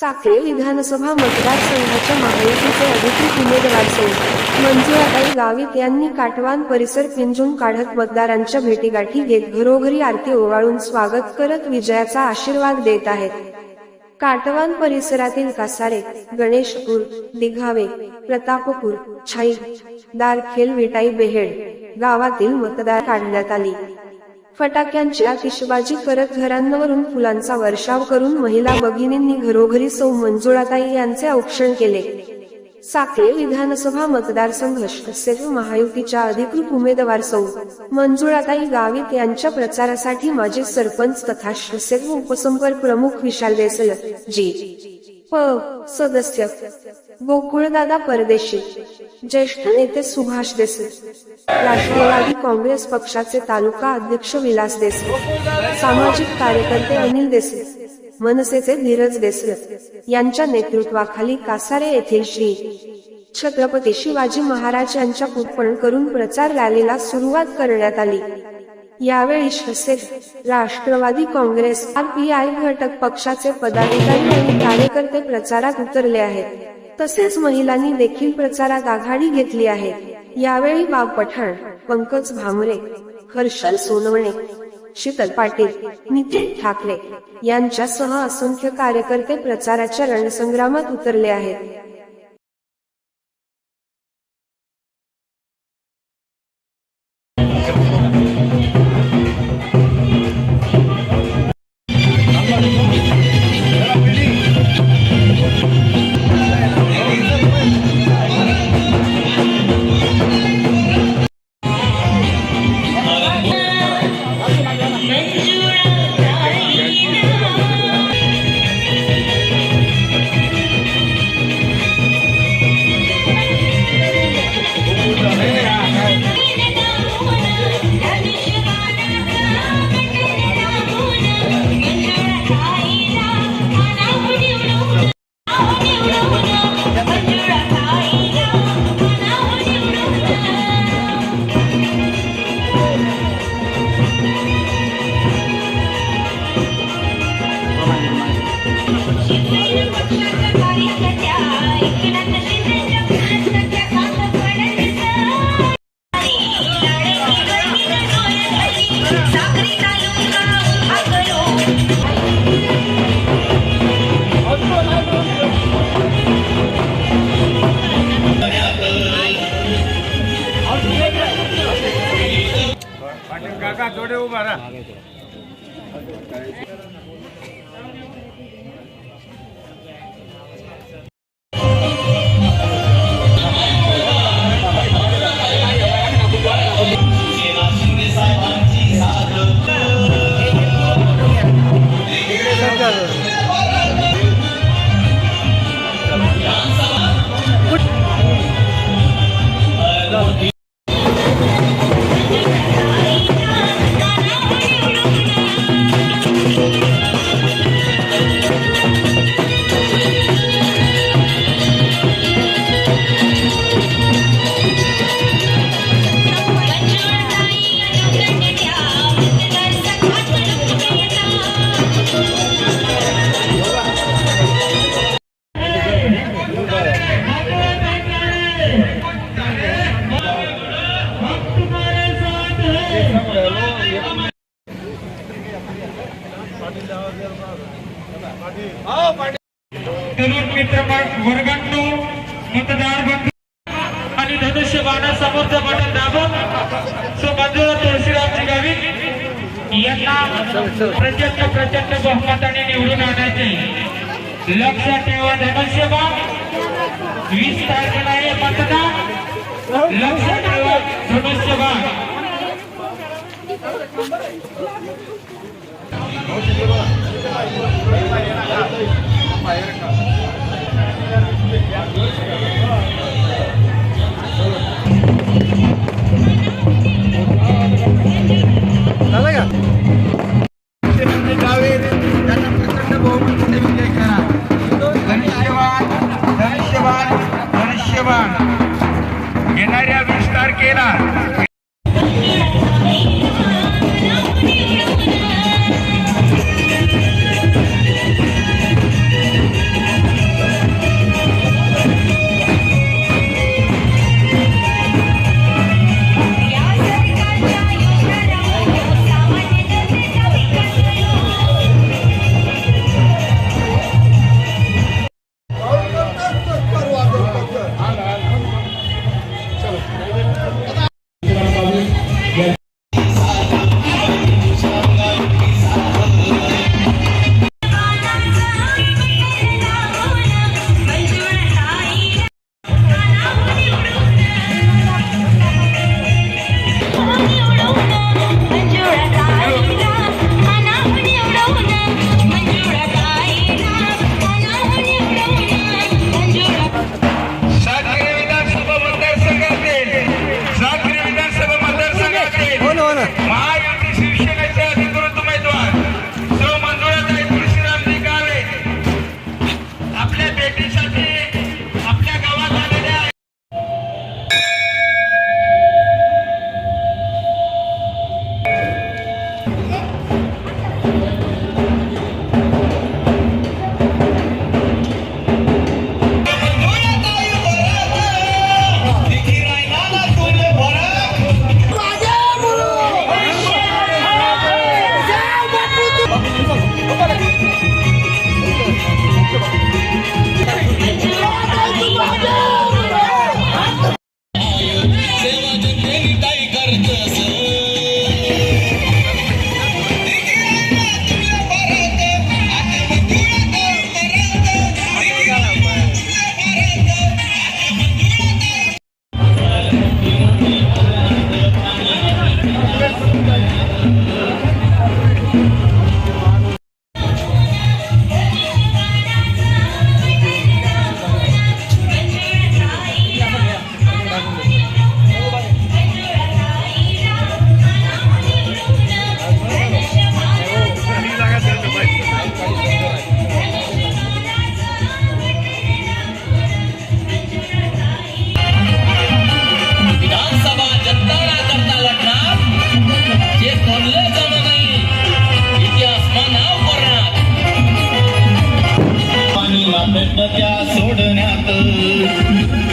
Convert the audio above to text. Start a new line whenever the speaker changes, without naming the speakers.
साखरे विधानसभा मतदारसंघाच्या महायुतीचे अधिकृत उमेदवार सौ मंजुळाताई गावित यांनी काटवान परिसर पिंजून काढत मतदारांच्या भेटीगाठी घेत घरोघरी आरती ओवाळून स्वागत करत विजयाचा आशीर्वाद देत आहेत. काटवान परिसरातील कासारे गणेशपूर दिघावे प्रतापपूर छाई दारखेल विटाई बेहेड गावातील मतदार काढण्यात आली. फटाक्यांची आतिषबाजी करत घरांवरून फुलांचा वर्षाव करून महिला भगिनींनी घरोघरी सौ मंजुळाताई यांचे औक्षण केले. साखळे विधानसभा मतदारसंघ शिवसेना महायुतीच्या अधिकृत उमेदवार सौ मंजुळाताई गावित यांच्या प्रचारासाठी माजी सरपंच तथा शिवसेना उपसंपर्क प्रमुख विशाल देसल जी. प. सदस्य. गोकुळदादा परदेशी. ज्येष्ठ नेते सुभाष देसाई. राष्ट्रवादी काँग्रेस पक्षाचे तालुका अध्यक्ष विलास देसाई सामाजिक कार्यकर्ते अनिल देसाई मनसेचे धीरज देसले यांच्या नेतृत्वाखाली कासारे येथील श्री छत्रपती शिवाजी महाराज यांच्या कुर्पण करून प्रचार रॅलीला सुरुवात करण्यात आली. यावेळी शसेल राष्ट्रवादी काँग्रेस आरपीआय घटक पक्षाचे पदाधिकारी आणि कार्यकर्ते प्रचारात उतरले आहेत. तसेच महिलांनी देखील प्रचारात आघाडी घेतली आहे. यावेळी बाब पठाण पंकज भामरे हर्षल सोनवणे शीतल पाटील नितीन ठाकरे यांच्यासह असंख्य कार्यकर्ते प्रचाराच्या रणसंग्रामात उतरले आहेत.
કાકા જોડે ઊભા
રહ્યા मित्र वर्गांनो मतदार बंधू आणि धनुष्य बाणा समोरचं बटन दाबून सो मंजुळा तुळशीरामची गावी यांना प्रचंड प्रचंड बहुमताने निवडून आणायचे. लक्षात ठेवा धनुष्य धनुष्यबाण. वीस तारखेला हे मतदान. लक्षात ठेवा धनुष्यबाण.
धनुष्यवान धनुष्यवान धनुष्यवान येणाऱ्या वीस
मेहनत्या सोडण्यात.